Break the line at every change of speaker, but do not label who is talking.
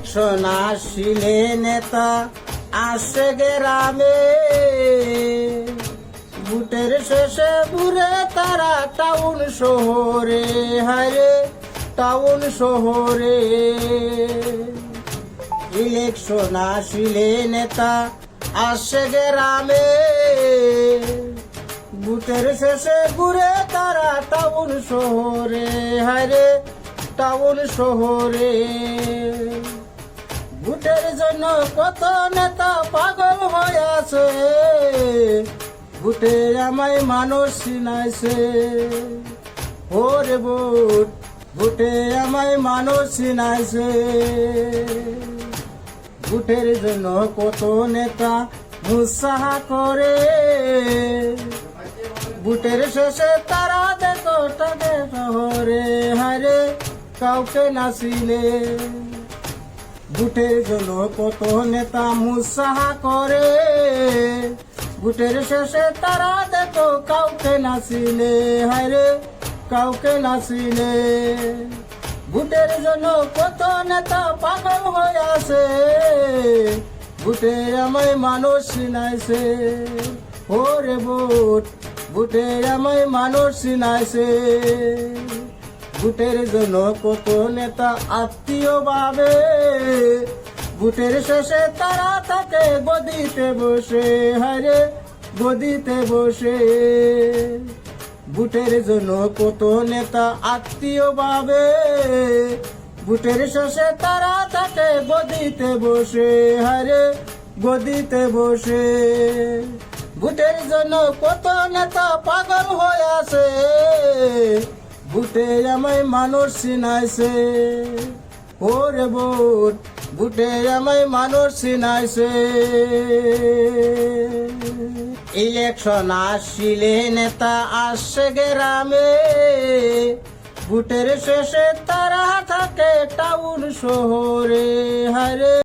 আসিলে নেতা আসে গ্রামে। বুটের শেষে ঘুরে তারা টাউন শহরে হারে টাউন শহরে। ইলেকশন আসিলে নেতা আসে গ্রামে। বুটের শেষে ঘুরে তারা টাউন শহরে হারে টাউন শহরে। জন্য কত নেতা পাগল হয়ে আছে বুটে আমায় মানুষ চিনাইছে। ওরে বুট বুটে আমায় মানুষ চিনাইছে। বুটের জন্য কত নেতা উৎসাহ করে। বুটের শেষে তারা দেখো টাকে শহরে। হারে কাউকে নাচিলে বুটের জন্য কত নেতা মুসাহ করে। বুটের শেষে তারা দেখো কাউকে নাচিলে হারে কাউকে নাচিলে বুটের জন্য কত নেতা পাগল হয়ে আছে বুটের আমায় মানুষ চিনাইছে। ওরে বুট বুটের আমায় মানুষ চিনাইছে। বুটের জন্য কত নেতা আত্মীয় ভাবে? বুটের শেষে তারা থাকে গদিতে বসে হারে গদিতে বসে। বুটের জন্য কত নেতা আত্মীয় ভাবে? বুটের শেষে তারা থাকে গদিতে বসে হারে গদিতে বসে। বুটের জন্য কত নেতা পাগল হয়ে আছে? বুটে আমায় মানুষ চিনাইছে। ওরে বুট বুটে আমায় মানুষ চিনাইছে। ইলেকশন আসিলে নেতা আসে গ্রামে। বুটের শেষে তারা থাকে টাউন শহরে। হারে